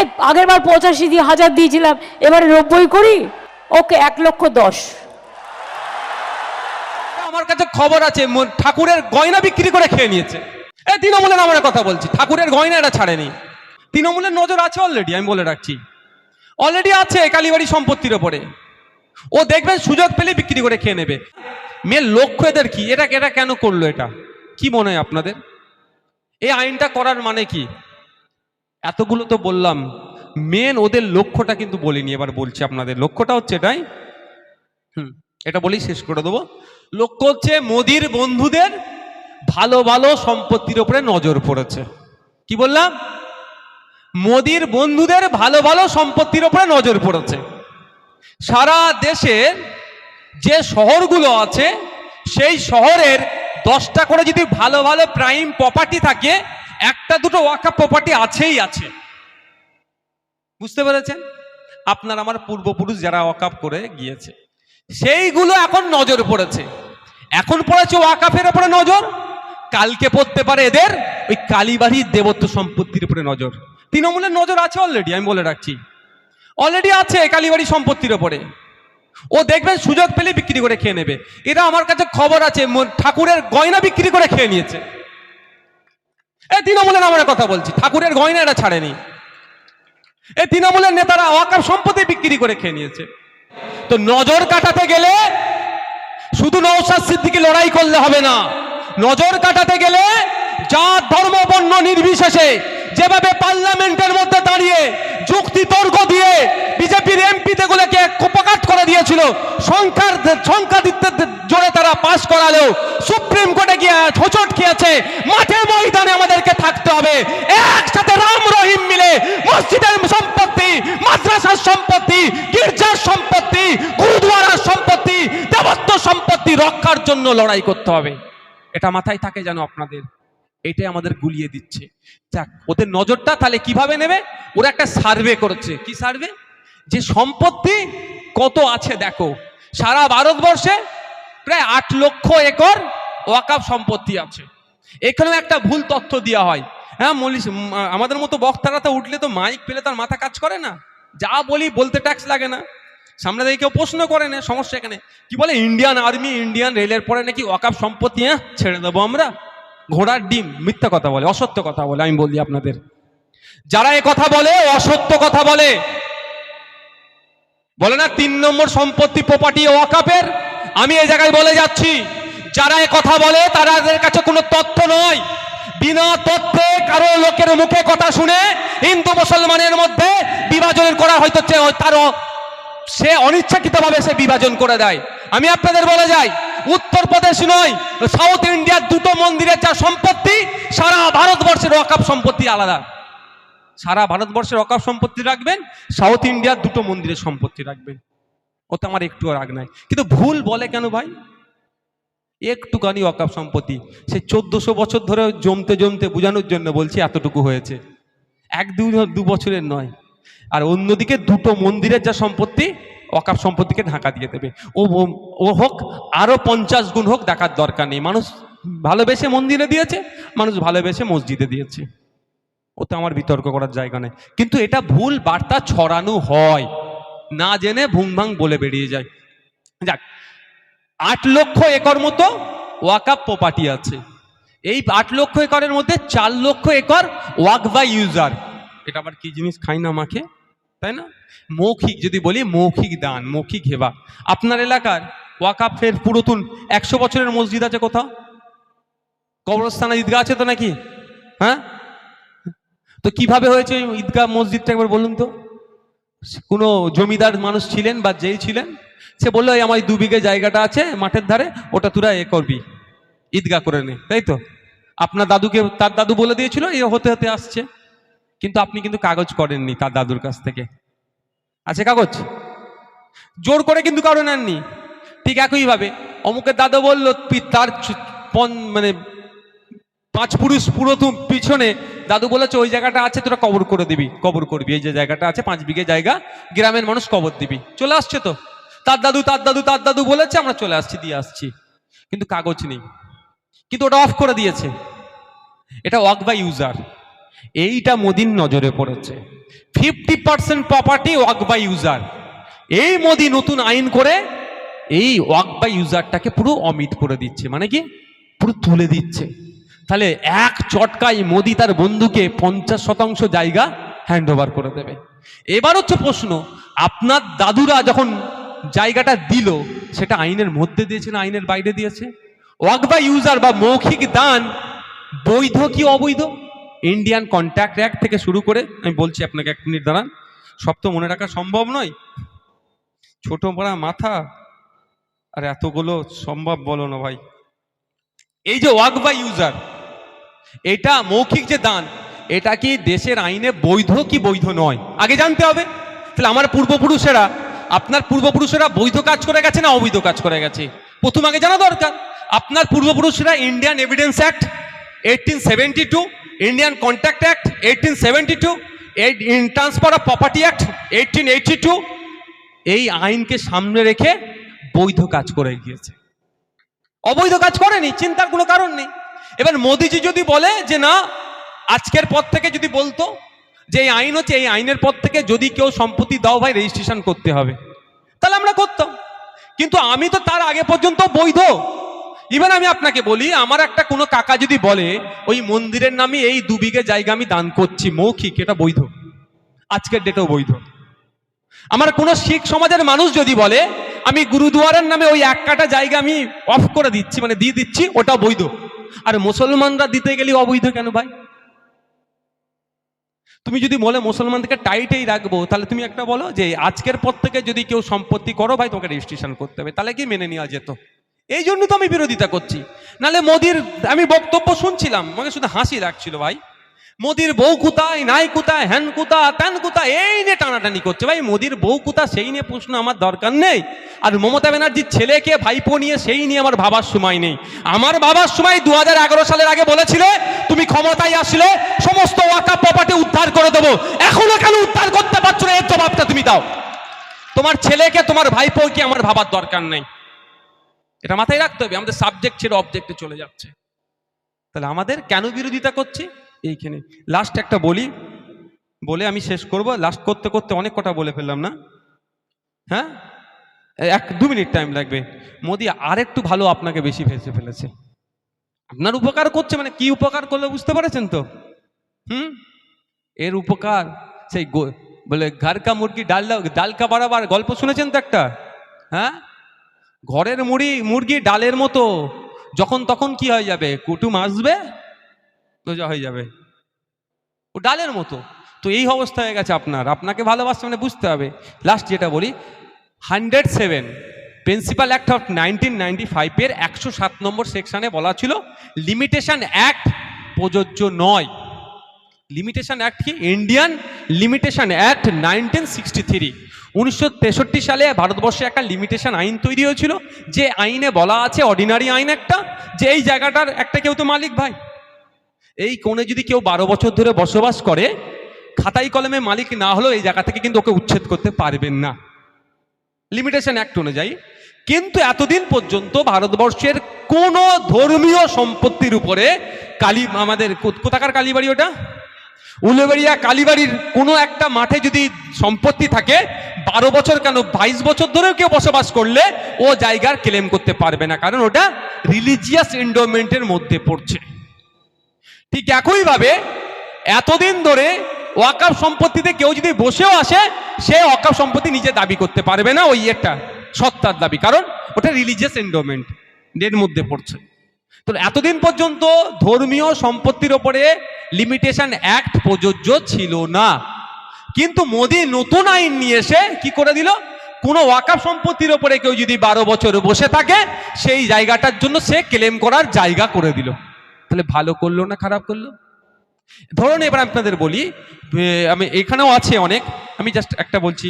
এই, আগের বার পঁচাশি দিয়ে হাজার দিয়েছিলাম, এবারে নব্বই করি? ওকে, এক লক্ষ দশ। আমার কাছে খবর আছে ঠাকুরের গয়না বিক্রি করে খেয়ে নিয়েছে। এই তৃণমূলের আমার কথা বলছি, ঠাকুরের গয়না এটা ছাড়েনি। তৃণমূলের নজর আছে অলরেডি আমি বলে রাখছি। অলরেডি আছে কালীবাড়ি সম্পত্তির ওপরে। ও দেখবেন সুযোগ পেলে বিক্রি করে খেয়ে নেবে। মেয়ের লক্ষ্য এদের কি? এটা এটা কেন করল এটা? কি মনে হয় আপনাদের? এই আইনটা করার মানে কি? এতগুলো তো বললাম। মেন ওদের লক্ষ্যটা কিন্তু বলিনি, এবার বলছি আপনাদের। লক্ষ্যটা হচ্ছে এটাই। হুম, এটা বলেই শেষ করে দেবো। লক্ষ্য হচ্ছে মোদির বন্ধুদের ভালো ভালো সম্পত্তির ওপরে নজর পড়েছে। কি বললাম? মোদির বন্ধুদের ভালো ভালো সম্পত্তির ওপরে নজর পড়েছে। সারা দেশের যে শহরগুলো আছে, সেই শহরের দশটা করে যদি ভালো ভালো প্রাইম প্রপার্টি থাকে একটা দুটো ওয়াকা প্রপার্টি আছেই আছে। বুঝতে পেরেছেন? আপনার আমার পূর্বপুরুষ যারা ওয়াকাপ করে গিয়েছে, সেইগুলো এখন নজর পড়েছে। এখন পড়েছে ওয়াকাফের উপরে নজর, কালকে পড়তে পারে এদের ওই কালীবাড়ির দেবত্ব সম্পত্তির উপরে নজর। তৃণমূলের নজর আছে অলরেডি আমি বলে রাখছি। অলরেডি আছে কালীবাড়ি সম্পত্তির ওপরে ও দেখবেন সুযোগ পেলে বিক্রি করে খেয়ে নেবে। এটা আমার কাছে খবর আছে ঠাকুরের গয়না বিক্রি করে খেয়ে নিয়েছে। এই তৃণমূলের আমার কথা বলছি। ঠাকুরের গয়না এটা ছাড়েনি। এই তৃণমূলের নেতারা ওয়াকাফ সম্পত্তি বিক্রি করে খেয়ে নিয়েছে। তো নজর কাটাতে গেলে শুধু নৌসাদ সিদ্দিকি লড়াই করলে হবে না। নজর কাটাতে গেলে জাত, ধর্ম, বর্ণ নির্বিশেষে যেভাবে পার্লামেন্টের মধ্যে দাঁড়িয়ে যুক্তি তর্ক দিয়ে বিজেপির এমপি গুলোকে কোপাকাট করে দিয়েছিল, সংখ্যার সংখ্যা দিতে জোরে তারা পাশ করালেও সম্পত্তি, দেবত্ব সম্পত্তি রক্ষার জন্য লড়াই করতে হবে। এটা মাথায় থাকে যেন আপনাদের। এটাই আমাদের গুলিয়ে দিচ্ছে। যাক, ওদের নজরটা তাহলে কীভাবে নেবে? ওরা একটা সার্ভে করছে। কি সার্ভে? যে সম্পত্তি কত আছে দেখো। সারা ভারতবর্ষে প্রায় আট লক্ষ একর ওয়াকাফ সম্পত্তি আছে। এখানেও একটা ভুল তথ্য দেওয়া হয়। হ্যাঁ মলিস আমাদের মতো বক্তারা তো উঠলে তো মাইক পেলে তার মাথা কাজ করে না। যা বলি বলতে ট্যাক্স লাগে না। সামনে থেকে কেউ প্রশ্ন করে না, সমস্যা এখানে। কি বলে ইন্ডিয়ান আর্মি ইন্ডিয়ান রেলের পরে নাকি ওয়াকাফ সম্পত্তি হ্যাঁ ছেড়ে দেবো আমরা? ঘোড়ার ডিম, মিথ্যা কথা বলে, অসত্য কথা বলে, আমি বলি আপনাদের। যারা এ কথা বলে, অসত্য কথা বলে বলে না, তিন নম্বর সম্পত্তি প্রপার্টি ওয়াকাপের আমি এই জায়গায় বলে যাচ্ছি, যারা এ কথা বলে, তাদের কাছে কোনো তথ্য নয়। বিনা তথ্যে কারও লোকের মুখে কথা শুনে হিন্দু মুসলমানের মধ্যে বিভাজন করা হয়তো তারও সে অনিচ্ছাকৃতভাবে সে বিভাজন করে দেয়। আমি আপনাদের বলে যাই, উত্তরপ্রদেশ নয়, সাউথ ইন্ডিয়ার দুটো মন্দিরের যা সম্পত্তি, সারা ভারতবর্ষের ওয়াকাপ সম্পত্তি আলাদা। সারা ভারতবর্ষের অকাপ সম্পত্তি রাখবেন, সাউথ ইন্ডিয়ার দুটো মন্দিরের সম্পত্তি রাখবেন। ওতে আমার একটুও রাগ নাই। কিন্তু ভুল বলে কেন ভাই? একটুখানি অকাপ সম্পত্তি। সে চোদ্দশো বছর ধরে জমতে জমতে বোঝানোর জন্য বলছি এতটুকু হয়েছে। এক দু বছরের নয়। আর অন্যদিকে দুটো মন্দিরের যা সম্পত্তি, অকাপ সম্পত্তিকে ঢাকা দিয়ে দেবে। ও ও- ও হোক আরও পঞ্চাশ গুণ হোক দেখার দরকার নেই। মানুষ ভালোবেসে মন্দিরে দিয়েছে, মানুষ ভালোবেসে মসজিদে দিয়েছে। ওতে আমার বিতর্ক করার জায়গা নেই। কিন্তু এটা ভুল বার্তা ছড়ানো হয়। না জেনে ভুংভাং বলে বেরিয়ে যায়। যাক, আট লক্ষ একর মতো ওয়াকাপ প্রপার্টি আছে। এই আট লক্ষ একরের মধ্যে চার লক্ষ একর ওয়াক বাই ইউজার এটা আবার কি জিনিস? খাই না মাখে। তাই না? মৌখিক যদি বলি, মৌখিক দান, মৌখিক হেবা। আপনার এলাকার ওয়াকাফের পুরাতন একশো বছরের মসজিদ আছে কোথাও? কবরস্থানে ঈদগাহ আছে তো নাকি? হ্যাঁ? তো কীভাবে হয়েছে ঈদগাহ মসজিদটা একবার বলুন তো? কোনো জমিদার মানুষ ছিলেন বা যেই ছিলেন, সে বলল আমার দু বিঘে জায়গাটা আছে মাঠের ধারে, ওটা তোরা এ করবি, ঈদগাহ করে নে। তাই তো? আপনার দাদুকে, তার দাদু বলে দিয়েছিল, এ হতে হতে আসছে। কিন্তু আপনি কিন্তু কাগজ করেননি তার দাদুর কাছ থেকে। আছে কাগজ? জোর করে কিন্তু কারও নেননি। ঠিক একইভাবে অমুকের দাদু বলল তার মানে পাঁচ পুরুষ পুরোতুম পিছনে। দাদু বলেছে, ওই জায়গাটা আছে, তোরা কবর করে দিবি, কবর করবি। এই যে জায়গাটা আছে, পাঁচ বিঘে জায়গা, গ্রামের মানুষ কবর দিবি। চলে আসছে তো? তার দাদু তার দাদু তার দাদু বলেছে, আমরা চলে আসছি, দিয়ে আসছি। কিন্তু কাগজ নেই। কিন্তু ওটা অফ করে দিয়েছে। এটা ওয়াক বাই ইউজার এইটা মোদির নজরে পড়েছে। Fifty percent property walk by user. এই মোদি নতুন আইন করে এই ওয়াক বাই ইউজারটাকে পুরো অমিত করে দিচ্ছে। মানে কি? পুরো তুলে দিচ্ছে। তাহলে এক চটকায় মোদি তার বন্ধুকে পঞ্চাশ শতাংশ জায়গা হ্যান্ড ওভার করে দেবে। এবার হচ্ছে প্রশ্ন, আপনার দাদুরা যখন জায়গাটা দিল, সেটা আইনের মধ্যে দিয়েছে না আইনের বাইরে দিয়েছে? ওয়াক বাই ইউজার বা মৌখিক দান বৈধ কি অবৈধ? ইন্ডিয়ান কন্ট্যাক্ট অ্যাক্ট থেকে শুরু করে, আমি বলছি আপনাকে এক মিনিট দাঁড়ান, সব তো মনে রাখা সম্ভব নয়। ছোট পড়া মাথা, আর এতগুলো সম্ভব বলো না ভাই। এই যে ওয়াক বাই ইউজার এটা মৌখিক যে দান, এটা কি দেশের আইনে বৈধ কি বৈধ নয়? আগে জানতে হবে। তাহলে আমার পূর্বপুরুষেরা, আপনার পূর্বপুরুষেরা বৈধ কাজ করে গেছে না অবৈধ কাজ করে গেছে? প্রথম আগে জানা দরকার। আপনার পূর্বপুরুষরা Indian evidence act eighteen seventy two Indian contact act eighteen seventy two in transfer of property act eighteen eighty two এই আইনকে সামনে রেখে বৈধ কাজ করে গিয়েছে। অবৈধ কাজ করেনি, চিন্তার কোনো কারণ নেই। এবার মোদিজি যদি বলে যে না, আজকের পর থেকে যদি বলতো যে এই আইন হচ্ছে, এই আইনের পর থেকে যদি কেউ সম্পত্তি দাও ভাই রেজিস্ট্রেশন করতে হবে। তাহলে আমরা করতাম। কিন্তু আমি তো তার আগে পর্যন্ত বৈধ। ইভেন আমি আপনাকে বলি, আমার একটা কোনো কাকা যদি বলে, ওই মন্দিরের নামে এই দু বিঘে জায়গা আমি দান করছি, মৌখিক, এটা বৈধ। আজকের ডেটেও বৈধ। আমার কোনো শিখ সমাজের মানুষ যদি বলে, আমি গুরুদুয়ারের নামে ওই এক কাটা জায়গা আমি অফ করে দিচ্ছি মানে দিয়ে দিচ্ছি ওটা বৈধ। আর মুসলমানরা দিতে গেলে অবৈধ কেন ভাই? তুমি যদি বলে, মুসলমানদেরকে টাইটেই রাখব, তাহলে তুমি একটা বলো যে, আজকের পর থেকে যদি কেউ সম্পত্তি করো ভাই, তোমাকে রেজিস্ট্রেশন করতে হবে। তাহলে কি মেনে নেওয়া যেত? এই জন্য তো আমি বিরোধিতা করছি। নালে মোদির, আমি বক্তব্য শুনছিলাম, আমাকে শুধু হাসি লাগছিল ভাই। মোদির বউ কোথায়, নাই কোথায় হ্যান কোথা ত্যান কোথা এই নিয়ে টানাটানি করছে ভাই। মোদির বউ কোথা সেই নিয়ে প্রশ্ন আমার দরকার নেই। আর মমতা ব্যানার্জির ছেলেকে, ভাইপো নিয়ে, সেই নিয়ে আমার ভাবার সময় নেই। আমার বাবার সময় দু হাজার এগারো সালের আগে বলেছিলে, তুমি ক্ষমতায় আসলে সমস্ত ওয়াকা প্রপার্টি উদ্ধার করে দেবো। এখনও কেন উদ্ধার করতে পারছ না? এর জবাবটা তুমি দাও। তোমার ছেলেকে, তোমার ভাইপোকে আমার ভাবার দরকার নেই। এটা মাথায় রাখতে হবে, আমাদের সাবজেক্ট ছেড়ে অবজেক্টে চলে যাচ্ছে। তাহলে আমাদের কেন বিরোধিতা করছি? এইখানে। লাস্ট একটা বলি, বলে আমি শেষ করব। লাস্ট করতে করতে অনেক কথা বলে ফেললাম না? হ্যাঁ? এক, দু মিনিট টাইম লাগবে। মোদি আরেকটু ভালো আপনাকে বেশি ভেসে ফেলেছে। আপনার উপকার করছে মানে কি উপকার করলে বুঝতে পারছেন তো? হুম? এর উপকার, সেই বলে ঘর কা মুরগি ডাল ডাল কা গল্প শুনেছেন তো একটা? হ্যাঁ? ঘরের মুড়ি, মুরগি ডালের মতো। যখন তখন কি হয়ে যাবে? কুটুম আসবে যা হয়ে যাবে। ও ডালের মতো। তো এই অবস্থা হয়ে গেছে আপনার। আপনাকে ভালোবাসতে মানে বুঝতে হবে। লাস্ট যেটা বলি hundred seven principal act of nineteen ninety ফাইভের একশো সাত নম্বর সেকশানে বলা ছিল লিমিটেশন অ্যাক্ট প্রযোজ্য নয়। লিমিটেশন অ্যাক্ট কি? Indian limitation act nineteen sixty three উনিশশো তেষট্টি সালে ভারতবর্ষে একটা লিমিটেশন আইন তৈরি হয়েছিল, যে আইনে বলা আছে অর্ডিনারি আইন একটা, যে এই জায়গাটার একটা কেউ তো মালিক ভাই। এই কোণে যদি কেউ বারো বছর ধরে বসবাস করে, খাতাই কলমে মালিক না হলেও এই জায়গা থেকে কিন্তু ওকে উচ্ছেদ করতে পারবেন না। লিমিটেশন অ্যাক্ট অনুযায়ী। কিন্তু এতদিন পর্যন্ত ভারতবর্ষের কোনো ধর্মীয় সম্পত্তির উপরে কালী, আমাদের কোথাকার কালীবাড়ি ওটা? উলুবেড়িয়া কালীবাড়ির কোনো একটা মাঠে যদি সম্পত্তি থাকে, বারো বছর কেন, বাইশ বছর ধরেও কেউ বসবাস করলে ও জায়গার ক্লেম করতে পারবে না। কারণ ওটা রিলিজিয়াস এন্ডোমেন্টের মধ্যে পড়ছে। ঠিক একইভাবে এতদিন ধরে ওয়াকাফ সম্পত্তিতে কেউ যদি বসেও আসে, সে ওয়াকাফ সম্পত্তি নিজে দাবি করতে পারবে না, ওই একটা সত্তার দাবি। কারণ ওটা রিলিজিয়াস এন্ডোমেন্ট এর মধ্যে পড়ছে। তো এতদিন পর্যন্ত ধর্মীয় সম্পত্তির ওপরে লিমিটেশন অ্যাক্ট প্রযোজ্য ছিল না। কিন্তু মোদি নতুন আইন নিয়ে এসে কি করে দিল? কোনো ওয়াকাফ সম্পত্তির ওপরে কেউ যদি বারো বছর বসে থাকে, সেই জায়গাটার জন্য সে ক্লেম করার জায়গা করে দিল। তাহলে ভালো করল না খারাপ করল? ধরুন এবার আপনাদের বলি আমি এখানেও আছে অনেক, আমি জাস্ট একটা বলছি।